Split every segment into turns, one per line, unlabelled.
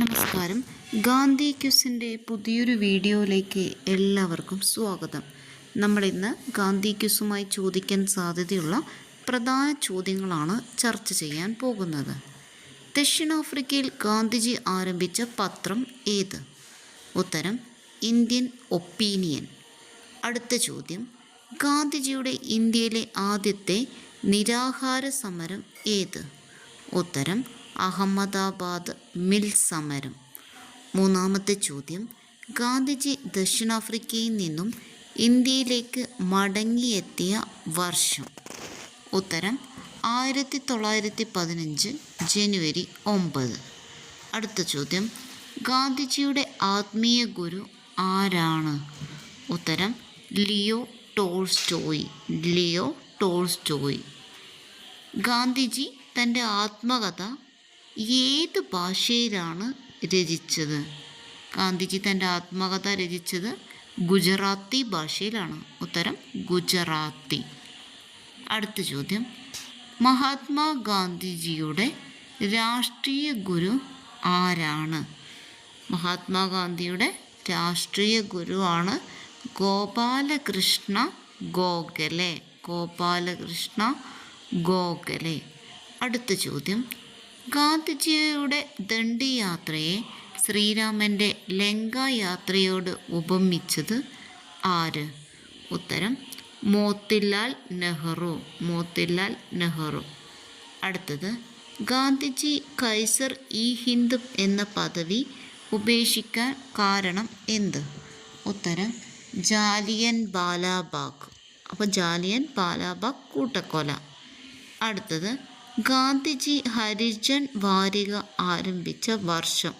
നമസ്കാരം. ഗാന്ധി ക്യുസിന്റെ പുതിയൊരു വീഡിയോയിലേക്ക് എല്ലാവർക്കും സ്വാഗതം. നമ്മളിന്ന് ഗാന്ധി ക്യുസുമായി ചോദിക്കാൻ സാധ്യതയുള്ള പ്രധാന ചോദ്യങ്ങളാണ് ചർച്ച ചെയ്യാൻ പോകുന്നത്. ദക്ഷിണാഫ്രിക്കയിൽ ഗാന്ധിജി ആരംഭിച്ച പത്രം ഏത്? ഉത്തരം ഇന്ത്യൻ ഒപ്പീനിയൻ. അടുത്ത ചോദ്യം ഗാന്ധിജിയുടെ ഇന്ത്യയിലെ ആദ്യത്തെ നിരാഹാര സമരം ഏത്? ഉത്തരം അഹമ്മദാബാദ് മിൽ സമരം. മൂന്നാമത്തെ ചോദ്യം ഗാന്ധിജി ദക്ഷിണാഫ്രിക്കയിൽ നിന്നും ഇന്ത്യയിലേക്ക് മടങ്ങിയെത്തിയ വർഷം. ഉത്തരം ആയിരത്തി തൊള്ളായിരത്തി പതിനഞ്ച് ജനുവരി ഒമ്പത്. അടുത്ത ചോദ്യം ഗാന്ധിജിയുടെ ആത്മീയ ഗുരു ആരാണ്? ഉത്തരം Leo Tolstoy. Leo Tolstoy. Gandhiji തന്റെ ആത്മകഥ ഏത് ഭാഷയിലാണ് രചിച്ചത്? ഗാന്ധിജി തന്റെ ആത്മകഥ രചിച്ചത് ഗുജറാത്തി ഭാഷയിലാണ്. ഉത്തരം ഗുജറാത്തി. അടുത്ത ചോദ്യം. മഹാത്മാഗാന്ധിജിയുടെ രാഷ്ട്രീയ ഗുരു ആരാണ്? മഹാത്മാഗാന്ധിയുടെ രാഷ്ട്രീയ ഗുരുവാണ് ഗോപാലകൃഷ്ണ ഗോഖലെ. ഗോപാലകൃഷ്ണ ഗോഖലെ. അടുത്ത ചോദ്യം. ഗാന്ധിജിയുടെ ദണ്ഡി യാത്രയെ ശ്രീരാമന്റെ ലങ്കായാത്രയോട് ഉപമിച്ചത് ആര്? ഉത്തരം മോത്തിലാൽ നെഹ്റു മോത്തിലാൽ നെഹ്റു. അടുത്തത് ഗാന്ധിജി കൈസർ ഇ ഹിന്ദ് എന്ന പദവി ഉപേക്ഷിക്കാൻ കാരണം എന്ത്? ഉത്തരം ജാലിയൻ ബാലാബാഗ്. അപ്പോൾ ജാലിയൻ ബാലാബാഗ് കൂട്ടക്കൊല. അടുത്തത് ഗാന്ധിജി ഹരിജൻ വാരിക ആരംഭിച്ച വർഷം.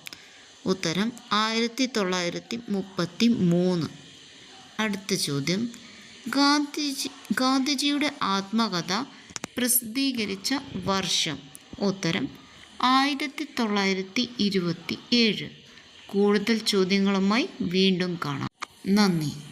ഉത്തരം ആയിരത്തി തൊള്ളായിരത്തി മുപ്പത്തി മൂന്ന് അടുത്ത ചോദ്യം. ഗാന്ധിജി ഗാന്ധിജിയുടെ ആത്മകഥ പ്രസിദ്ധീകരിച്ച വർഷം. ഉത്തരം ആയിരത്തി തൊള്ളായിരത്തി ഇരുപത്തി ഏഴ് കൂടുതൽ ചോദ്യങ്ങളുമായി വീണ്ടും കാണാം. നന്ദി.